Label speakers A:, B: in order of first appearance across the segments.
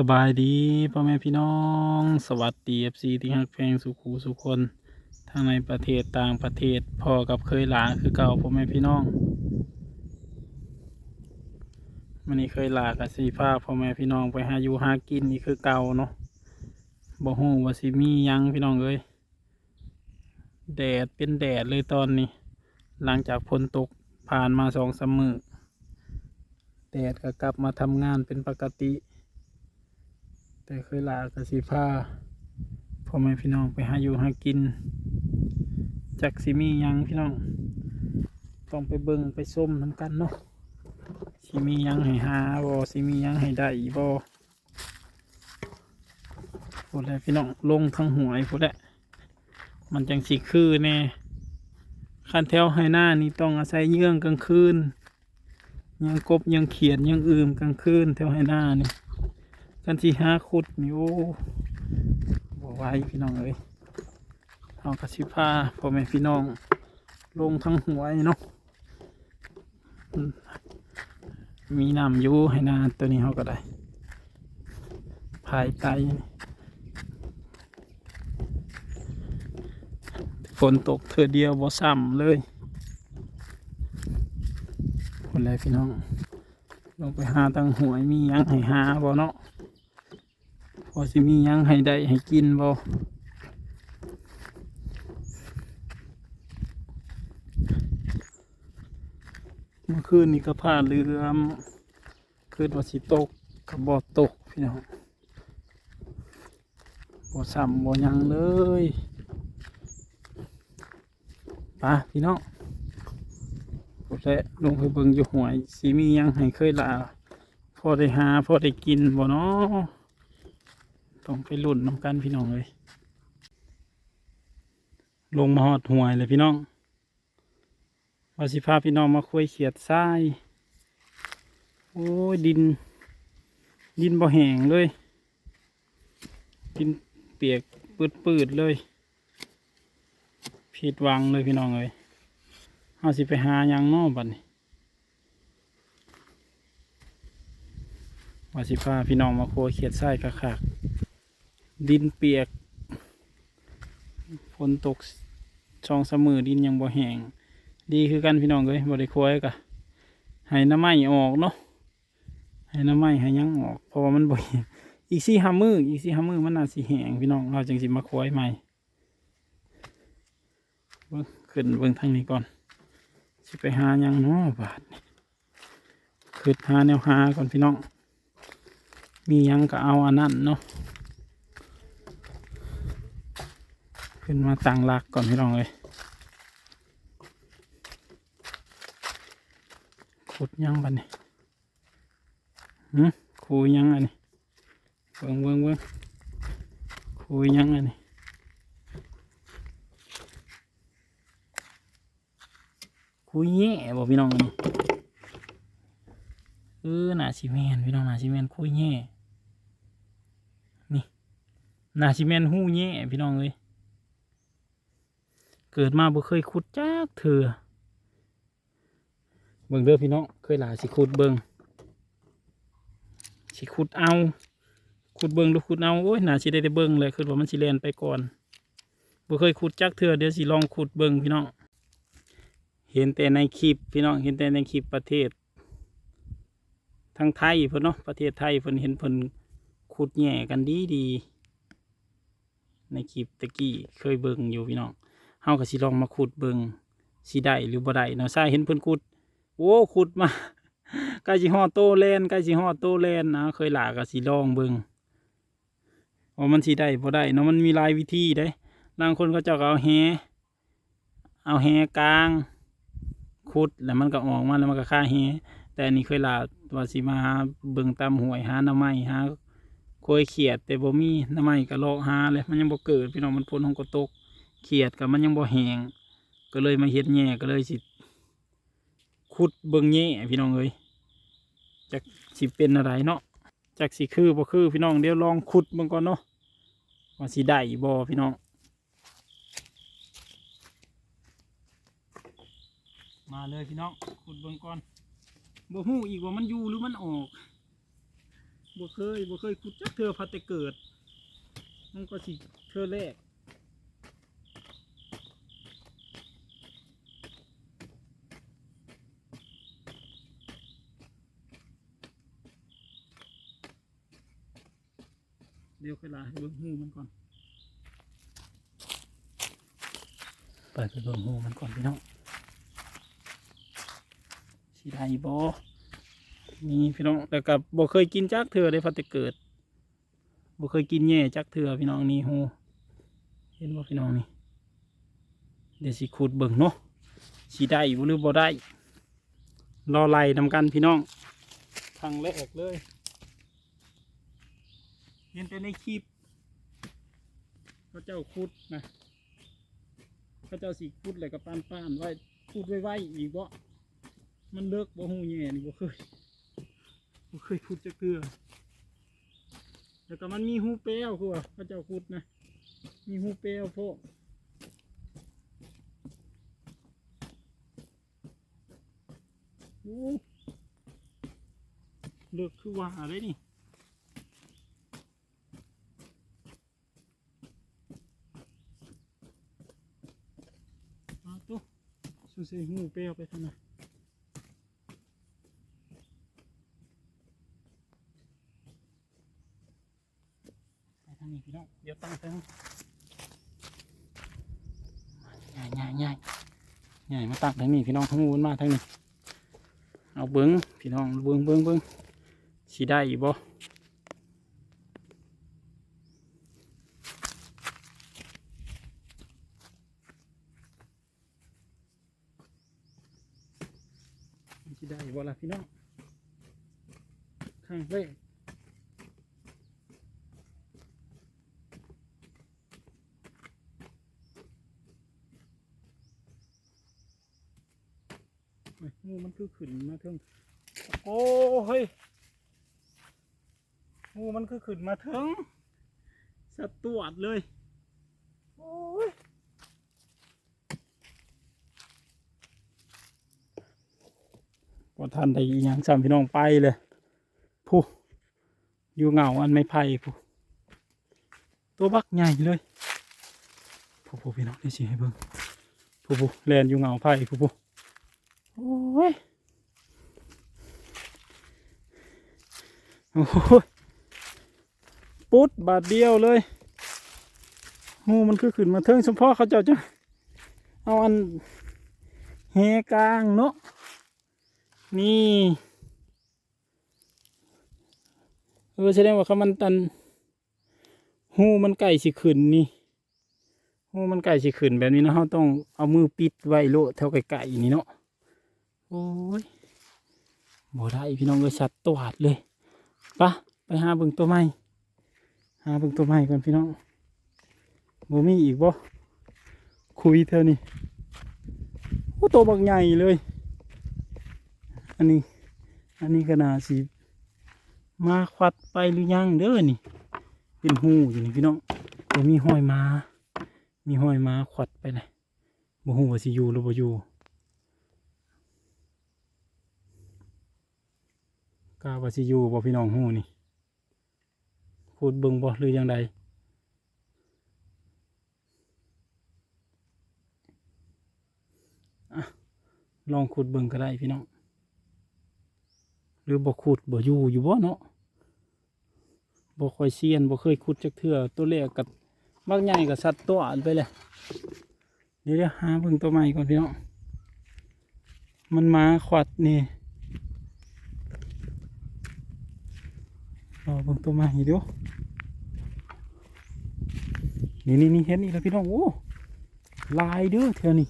A: สบายดีพ่อแม่พี่น้อง สวัสดีเอฟซีที่ฮักแพงสุขูสุคนทั้งในประเทศต่างประเทศพ่อกับเคยหลาคือเก่าพ่อแม่พี่น้องมันนี้เคยหลากับสีฟ้าพ่อแม่พี่น้องไปหาอยู่หากินนี่คือเก่าเนาะบ่ฮู้ว่าสิมียังพี่น้องเอ้ยแดดเป็นแดดเลยตอนนี้ หลังจากฝนตกผ่านมาสองสามมือแดดก็กลับมาทำงานเป็นปกติ แต่เคยลากับสีผ้าพ่อแม่พี่น้องไปหาอยู่หากิน จากสิมียังพี่น้อง ต้องไปเบิงไปส้มน้ำกันเนาะสิมียังให้หาบ่สิมียังให้ได้บ่พูดแล้วพี่น้องลงทั้งหวยพูดแล้วมันจังสิคือแน่คันแถวให้หน้านี่ต้องอาศัยเยื่องกลางคืนยังกบยังเขียนยังอืมกลางคืนแถวให้หน้านี่ กันที่ห้าขุดนี่โอ้บ่ไหวพี่น้องเอ้ยเอากระชิพาพ่อแม่พี่น้อง ลงทั้งหัวไอ้เนาะมีน้ำอยู่ให้นาตัวนี้เขาก็ได้ภายไตฝนตกเธอเดียวบ่ซ้ำเลยคนแรกพี่น้อง ลงไปหาตั้งหวยมียังให้หาบ่เนาะ อสิมียังให้ได้ให้กินบ่เมื่อคืนนี้ก็ผ่าเรือมคืนว่าสิตกกับบ่ตกพี่น้องบ่ซ้ำบ่ยังเลยปะพี่น้องผมจะลงไปเบิ่งอยู่หวยสิมียังให้เคยลาพอได้หาพอได้กินบ่เนาะ ต้องไปลุ่นน้ำกันพี่น้องเลย ลงมาหอดห่วยเลยพี่น้องวาสิพาพี่น้องมาคุยเขียดทราย โอ้ยดิน ดินบ่แห้งเลย ดินเปียกปืดๆเลย ผิดหวังเลยพี่น้องเลยเอาสิไปหายังนอกบัดนี้วาสิพาพี่น้องมาคุยเขียดทรายคักๆ ดินเปียกฝนตกช่องเสมอดินยังบ่แห้งดีคือกันพี่น้องเลยบ่ได้ควยกะให้น้ำไม้ออกเนาะให้น้ำไม้ให้ยังออก เพราะว่ามันบ่แห้งอีกสี่ห้ามืออีกสี่ห้ามือมันน่าสิแห้งพี่น้องเราจึงสิมาควยใหม่เบิ่งขึ้นเบิ่งทางนี้ก่อนสิไปหายังเนาะบาทขึ้นหาแนวหาก่อนพี่น้องมียังก็เอาอันนั้นเนาะ ขึ้นมาตั้งหลักก่อนพี่น้องเลยขุดยังบันนี่หืมคุยยังอันนี้เบิ่งเบิ่งเบิ่งคุยยังอันนี้คุยแย่บ่พี่น้องอันนี้เออหนาซีเมนพี่น้องหนาซีเมนคุยแย่นี่หนาซีเมนหู้แย่พี่น้องเลย เกิดมาบ่เคยขุดจักเถื่อเบิ่งเด้อพี่น้องเคยหลาสิขุดเบิ่งสิขุดเอาขุดเบิ่งดูขุดเอาโอ้ยหน่าสิได้ได้เบิ่งเลยคือว่ามันสิแลนไปก่อนบ่เคยขุดจักเถื่อเดี๋ยวสิลองขุดเบิ่งพี่น้องเห็นแต่ในคลิปพี่น้องเห็นแต่ในคลิปประเทศทางไทยเพิ่นเนาะประเทศไทยเพิ่นเห็นเพิ่นขุดแหย่กันดีดีในคลิปตะกี้เคยเบิ่งอยู่พี่น้อง เฮาก็สิลองมาขุดเบิงสิได้หรือบ่ได้เนาะใช่เห็นเพิ่นขุด โอ้ขุดมาใกล้สิฮอดโตแลนใกล้สิฮอดโตแลนนะเคยหลาก็สิลองเบิงว่ามันสิได้บ่ได้เนาะมันมีหลายวิธีเด้บางคนเขาเจ้าก็เอาแฮเอาแฮกลางขุดแล้วมันก็ออกมาแล้วมันก็ค่าแฮแต่นนี้เคยหลาว่าสิมาหาเบิงตามห้วยหาหน้ำไม้หาโคยเขียดแต่บ่มีหน้ำไม้ก็ลอกหาเลยมันยังบ่เกิดพี่น้องมันพ้นของก็ตก เขียดกับมันยังบ่แหงก็เลยมาเฮ็ดแง่ก็เลยสิขุดเบิ่งแง่พี่น้องเอ้ยจักสิเป็นอะไรเนาะจักสิคือบ่คือพี่น้องเดี๋ยวลองขุดเบิ่งก่อนเนาะว่าสิได้บ่พี่น้อง มาเลยพี่น้องขุดเบิ่งก่อนบ่ฮู้อีกว่ามันอยู่หรือมันออกบ่เคยบ่เคยขุดจักเทื่อพัดแต่เกิด มันก็สิเทื่อแรก ดี๋ยวเวลาให้เบิ่งหูมันก่อนไปไปเบิ่งหูมันก่อนพี่น้องสิได้บ่นี่พี่น้องแต่กับบ่เคยกินจักเถื่อได้พัดแต่เกิดบ่เคยกินแย่จักเถื่อพี่น้องนี่หูเห็นบ่พี่น้องนี่เดี๋ยวสิขุดเบิ่งเนาะสิได้บ่หรือบ่ได้รอไล่นำกันพี่น้องทางแรกเลย เห็นแต่ในคลิปเขาเจ้าขุดนะพระเจ้าสีพูดอะไรกับป้านป้านๆไว้พูดไว้ไว้อีกบ่มันเลิกบ่หูแย่นี่บ่เคยบ่เคยพูดจะเกลือแล้วก็มันมีหูเปลวคือว่าพระเจ้าพูดนะ มีหูเปลวพวกโอ้เลิกคือว่าอะไรนี่ เอาตุ๊ สูเซหูเปรี้ยวไปทางไหนไปทางนี้พี่น้องเดี๋ยวตั้งทางง่ายง่ายง่ายง่ายมาตั้งทางนี้พี่น้องทั้งมูนมาทางนี้เอาเบิ้งพี่น้องเบิ้งเบิ้งเบิ้งสีได้อีกบ่ สีได้อีกบ่ล่ะพี่น้องข้างเว้ยเฮ้ยงูมันคือขึ้นมาเทิงโอ้เฮ้ยงูมันคือขึ้นมาเทิงสะตวดเลย โอ้ย ก็ทันได้ยังสามพี่น้องไปเลยผู้อยู่เหงาอันไม่ไผ่ผู้ตัวบักใหญ่เลยผู้ผู้พี่น้องได้สิให้เบิ่งผู้ผู้แลนอยู่เหงาไผ่ผู้ผู้โอ้ยโอ้ยปุ๊ดบาทเดียวเลยงูมันคือขึ้นมาเทิงสมพ่อเขาเจ้าจ้ะเอาอันเฮกลางเนาะ นี่เออแสดงว่าเขามันตันหูมันไก่สิขึ้นนี่หูมันไก่สิขึ้นแบบนี้นะเราต้องเอามือปิดไว้โลเท่าไก่ๆนี่เนาะโอ้ยบ่ได้พี่น้องเลยชัดตวาดเลยปะไปหาบิ่งตัวใหม่หาบิ่งตัวใหม่ก่อนพี่น้องบ่มีอีกบ่คุยเท่านี้โอ้ตัวบักใหญ่เลย อันนี้ อันนี้ก็น่าสิ มาควัดไปหรือยังเด้อนี่ เป็นหูอยู่นี่พี่น้องเดี๋ยวมีห้อยมา มีห้อยมาควัดไปเลยบ่หูว่าสิอยู่หรือบ่อยู่ก้าว่าสิอยู่บ่พี่น้องหูนี่พูดเบิ่งบ่หรือยังใดลองขุดเบิ่งก็ได้พี่น้อง หรือบ่ขุดบ่อยู่อยู่บ่เนาะบ่ค่อยเซียนบ่เคยขุดจักเทื่อตัวแรกกับมักใหญ่กับสัตว์ตัวอันไปเลยเดี๋ยวหาเบิ่งตัวใหม่ก่อนพี่น้องมันมาขวัดนี่รอเบิ่งตัวใหม่เดี๋ยวนี่นี่นี่เห็นนี่แล้วพี่น้องโอ้ลายเด้อเท่านี้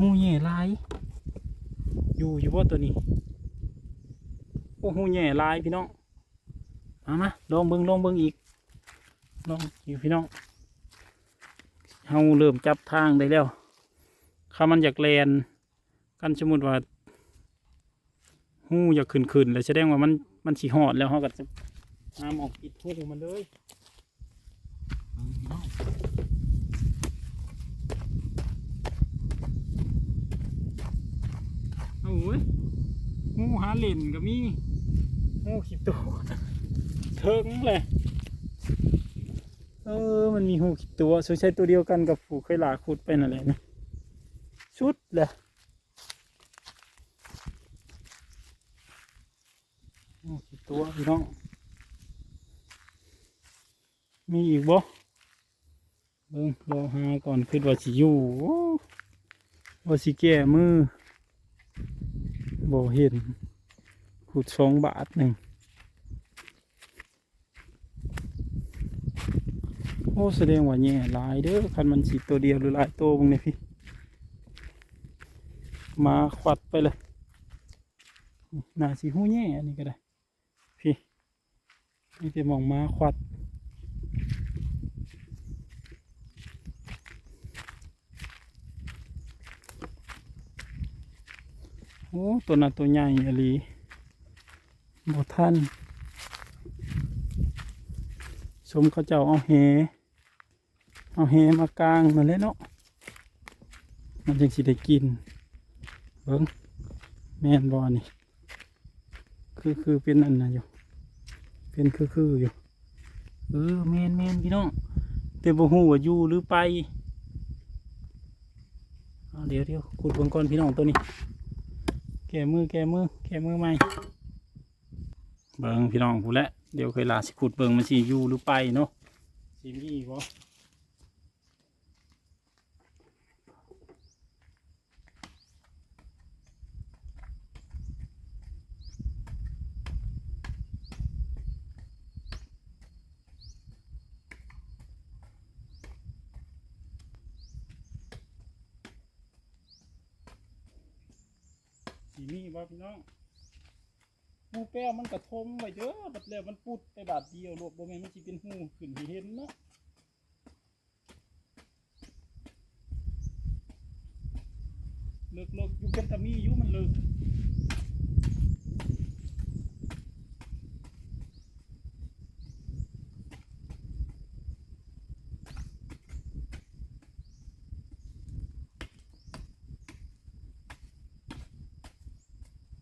A: งูแย่ลายอยู่อยู่บ่ตัวนี้ อ้โหแย่ลายพี่น้องมามาลองเบิ้งลองเบิ้งอีกลองอยู่พี่น้องเฮาเริ่มจับทางได้แล้วข้ามันอยากแลนกันสมมติว่าหูอยากขึ้นขึ้นแล้วแสดงว่ามันมันสีหอดแล้วเขาก็จะน้ำออกปิดหูมันเลยเบิ่งพี่น้องเอาเว้ยงูหาเล่นก็มี งูขีดตัวเทิงเลยเออ มันมีหูขีดตัวสงสัยตัวเดียวกันกับผูเคยหลาขุดไปนั่นแหละนะชุดเลยหูขีดตัวพี่น้อง มีอีกบ่เบิ่งรอหาก่อนคิดว่าสิอยู่ว่าสิแก้มือบ่เห็น ขุดสองบาทหนึ่งโอ้แสดงว่าแย่หลายเด้อคันมันสิตัวเดียวหรือหลายตัวบุงเนี่ยพี่ มาขวัดไปเลยน่าสิหูแย่อันนี้ก็ได้ พี่นี่จะมองมาขวัดโอ้ตัวนั้นตัวใหญ่อลี บ่ท่านสมเขาเจ้าเอาแหเอาแหมากลางนั่นแหละเนาะมันจึงสิได้กินเบิ้งแม่นบอนี่คือคือเป็นอันน่ะอยู่ เป็นคือคืออยู่เออแมนแมนพี่น้องแต่บ่ฮู้ว่าอยู่หรือไปเดี๋ยวเดี๋ยวขุดเบิ่งก่อนพี่น้องตัวนี้ แกมือแกมือแกมือใหม่ เบิ่งพี่น้องผู้และเดี๋ยวเคยลาสิขุดเบิ่งมันสิอยู่หรือไปเนาะสิมีบ่สิมีบ่พี่น้อง หูแป้วมันกระทมไว้เด้อบัดแล้วมันปุดไปบาดเดียวโลดบ่แม่นมันสิเป็นหูขึ้นที่เห็นเนาะเลิกเลิกอยู่เป็นตะมีอยู่มันเลิก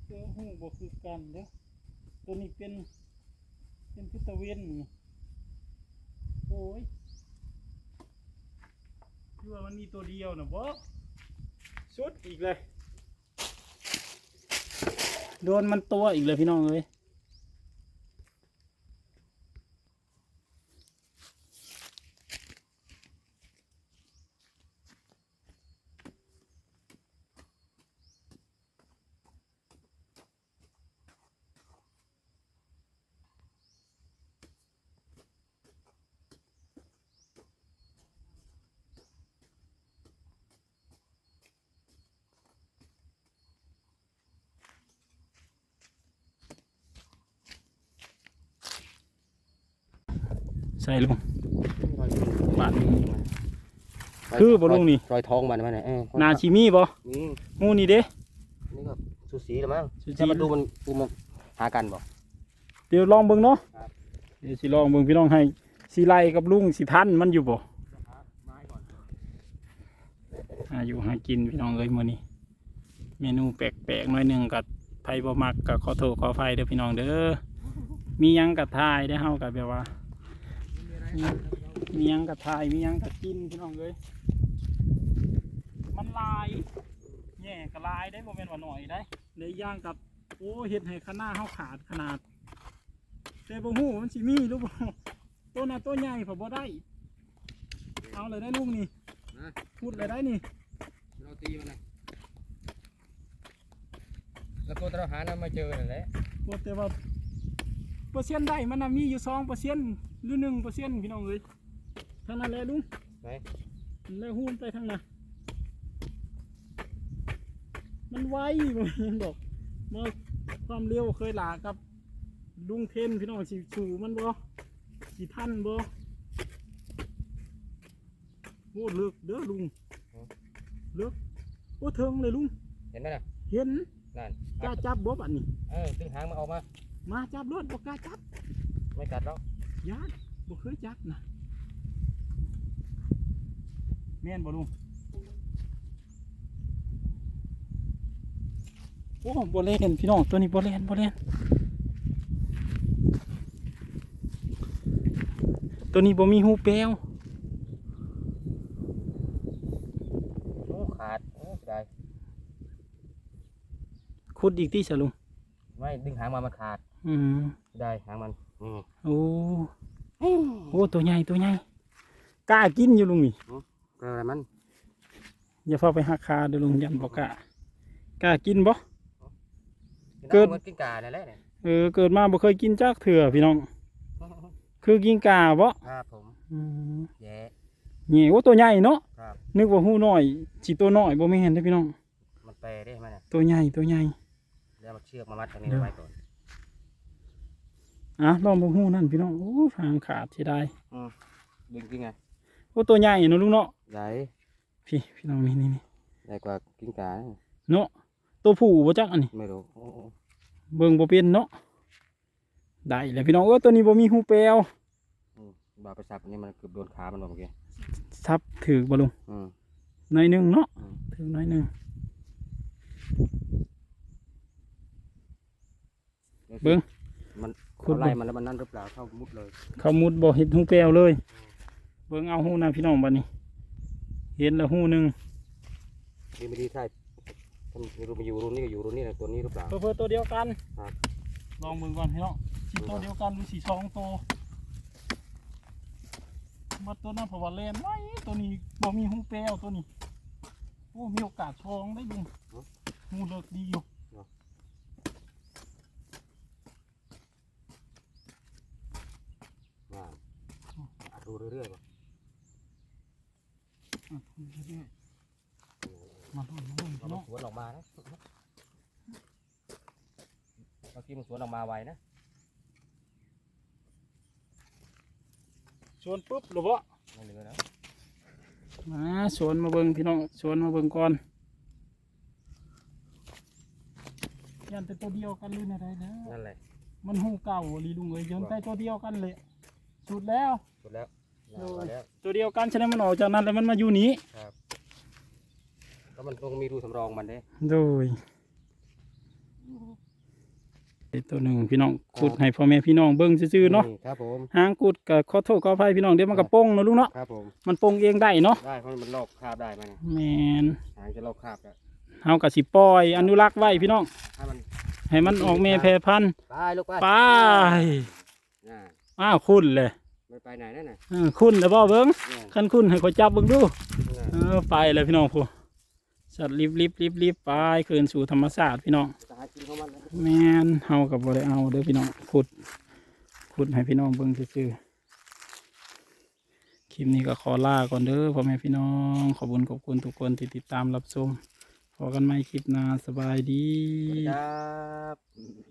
A: เจอหูบ่คือกันเด้อ ตัวนี้เป็น เป็นพิตเวนนี่โอ้ยคือว่ามันมีตัวเดียวนะบอสุดอีกเลย โดนมันตัวอีกเลยพี่น้องเลย ใส่ลงบาดนี้คือบ่ลุงนี่
B: รอยทองมันมันน่ะเออ
A: นาชิมีบ่
B: นี่
A: งูนี่เด้
B: นี่ก็สูสีแล้วมั้ง
A: สุ
B: แค่
A: จี
B: มาดูมันดูมันหากันบ่
A: เดี๋ยวลองเบิ่งเนาะ
B: ครับ
A: เดี๋ยวสิลองเบิ่งพี่น้องให้สิไล่กับลุงสิทันมันอยู่บ่
B: ไม้ก่อน
A: หาอยู่หากินพี่น้องเอ้ยมื้อนี้เมนูแปลกๆหน่อยหนึงกับไผบ่มักก็ขอโทษขออภัยเด้อพี่น้องเด้อมีหยังกับทายได้อเฮากับแบบว่า มีหยังกับทายมีหยังกับกินพี่น้องเอ้ยมันลายแย่ก็ลายได้บ่แม่นว่าน้อยได้เลยย่างกับโอ้เฮ็ดให้คณะเฮาขาดขนาดแต่บ่ฮู้มันสิมีหรือบ่ตัวน่ะตัวใหญ่พอบ่ได้ เอาเลยได้ลุงนี่
B: นะ
A: พูดเลยได้นี่
B: เราตีมันนะแล้วตัวเราหาน้ำมาเจอนั่นแหละ
A: พูดแต่ว่า เปอร์เซ็นต์ได้มันน่ะมีอยู่สองเปอร์เซ็นต์หรือหนึ่งเปอร์เซ็นต์พี่น้องเอ้ยเท่านั้นแหละลุง
B: ไหน
A: แล้วหุ้นไปทางน่ะมันไวบ่เห็นดอกมาความเร็วเคยหลากับลุงเทนพี่น้องสิสู่มันบ่สิทันบ่โอ้เลิกเด้อลุงเลิกโอ้เทิงเลยลุง
B: เห็นไหมน่ะ
A: เห็น
B: นั่น
A: กล้าจับบ่บัดนี้
B: เออ ดึงหางมาออกมา
A: มาจับลวถบอกกล้าจับ
B: ไม่กัดหรอก
A: ยัดบอกเคยจับนะแม่นบ่ลุงโอ้บ่เล่นพี่น้องตัวนี้บ่เล่นบ่เล่นตัวนี้บ่มีหูแป้ว
B: โอ้ขาดโอ้ได้
A: ขุดอีกที่ฉลุง
B: ไม่ดึงหางมามันขาด
A: อืม
B: เสียดายหางมันนี่
A: โอ้โอ้ตัวใหญ่ตัวใหญ่กล้ากินอยู่ลุงนี่
B: เกิดอะไรมัน
A: อย่าเข้าไปหักคาเด้อลุงยันบ่กล้ากล้ากินบ่เกิ
B: เกิ
A: ด
B: ดมันกินกาเนี่ยแหละเนี่ย
A: เออเกิดมาบ่เคยกินจักเถื่อพี่น้อง คือกินกาบ่
B: ครับผม
A: อืม
B: แย่
A: นี่โอ้ตัวใหญ่เนาะ
B: ครับ
A: นึกว่าหูน้อยสิตัวน้อยบ่แม่นเด้อพี่น้อง
B: มันแปรได้ไหมเนี่ย
A: ตัวใหญ่ตัวใหญ่
B: แล้วมันเชือกมามัดตรงนี้
A: เดี๋ยว
B: ไว้ก่อน
A: อะลองเบ่งหูนั่นพี่น้องโอ้ทางขาดสิได้
B: ดึงจริงไง
A: โอ้ตัวใหญ่เนาะลุงเนาะ
B: ใหญ่
A: พี่พี่น้องนี่นี่นี่
B: ใหญ่กว่ากินกาเนี่ย
A: เนาะตัวผู้บ่จักอันนี้
B: ไม่รู้โอ้โห
A: เบิ่งบ่เป็นเนาะได้แล้วพี่น้องเออตัวนี้บ่มีหูแปลว
B: อืมบาไปสับอันนี้มันเกือบโดนขามันหมดเมื่อกี้
A: ทับถือบ่ลุง
B: อืม
A: หน่อยหนึงเนาะ
B: อืม
A: ถือหน่อยหนึงเบิ่ง
B: มัน
A: ขุด
B: เขาไล่
A: เบิ่ง
B: มันแล้วมันนั่นหรือเปล่าเข้ามุดเลย
A: เขามุดบ่เห็นหูแปลวเลย เบิ่งเอาหูนะพี่น้องบัดนี้ เห็นแล้วหูหนึง
B: ดีไม่ดีใช่ถ้ามันไม่รู้มาอยู่รุ่นนี้ก็อยู่รุ่นนี้นะตัวนี้หรือเปล่า
A: เพิ่นตัวเดียวกัน
B: ครับ
A: ลองเบิ่งก่อนพี่น้องสิตัวเดียวกันหรือสิสองตัวมาตัวนั้นเพราะว่าแล่นไว้ตัวนี้บ่มีหูแปลวตัวนี้โอ้มีโอกาสชองได้ลุงหูเลิกดีอยู่
B: อ่าอะดู เรื่อยๆก่อน
A: อะเรื่อยๆมาดูมาดู
B: เรา
A: พี่
B: ต้
A: น้
B: อ
A: องง
B: สวนออกมานะเมื่อกี้มันสวนออกมาไวนะ
A: ชวนปุ๊บหรือบ่
B: ไม่เหลือแล้ว
A: มาชวนมาเบิ่งพี่น้องชวนมาเบิ่งก่อนยันแต่ตัวเดียวกันเลยนะได้แล้ว
B: นั่นแหละ
A: มันหูเก่าลีลุงเอ้ยยันแต่ตัวเดียวกันเลยสุดแล้ว
B: สุดแล้ว
A: โอ้ย
B: มาแล้ว
A: ตัวเดียวกันฉะนั้นมันออกจากนั้นแล้วมันมาอยู่นี้
B: ครับก็มันต้องมีรูสำรองมันเด้
A: โดยไอ้ตัวหนึ่งพี่น้องขุดให้พ่อแม่พี่น้องเบิ่งซื่อๆเนาะ
B: ครับผม
A: หางกุดก็ขอโทษขออภัยพี่น้องเดี๋ยวมันก็โป้งเนาะลุงเนาะ
B: ครับผม
A: มันโป้งเองได้เนาะ
B: ได้เพราะมันลอกคราบได้มัน
A: แมน
B: หางจะลอกคราบแล้ว
A: เฮาก็สิปล่อยอนุรักษ์ไว้พี่น้อง
B: ถ้ามัน
A: ให้มันออกแม่แพร่พันธุ์
B: ไปลูกไป
A: ไป
B: น่ะ
A: อ้าวคุณเลย
B: ไม่ไปไหนนั่นน่ะ
A: เออคุณแล้วบ่เบิ่ง
B: เนี่ย
A: คันคุณให้ขอยจับเบิ่งดู
B: น่ะ
A: เออไปเลยพี่น้องผู้สัตว์รีบรีบรีบรีบไปคืนสู่ธรรมชาติพี่น้อง
B: จะหากินของมันแล้ว
A: แม่นเฮากับบ่ได้เอาเด้อพี่น้องขุดขุดให้พี่น้องเบิ่งซื่อๆคลิปนี้ก็ขอลาก่อนเด้อพ่อแม่พี่น้องขอบคุณขอบคุณทุกคนที่ติดตามรับชมพอกันใหม่คลิปหน้าสบายดี
B: สวัสดีครับ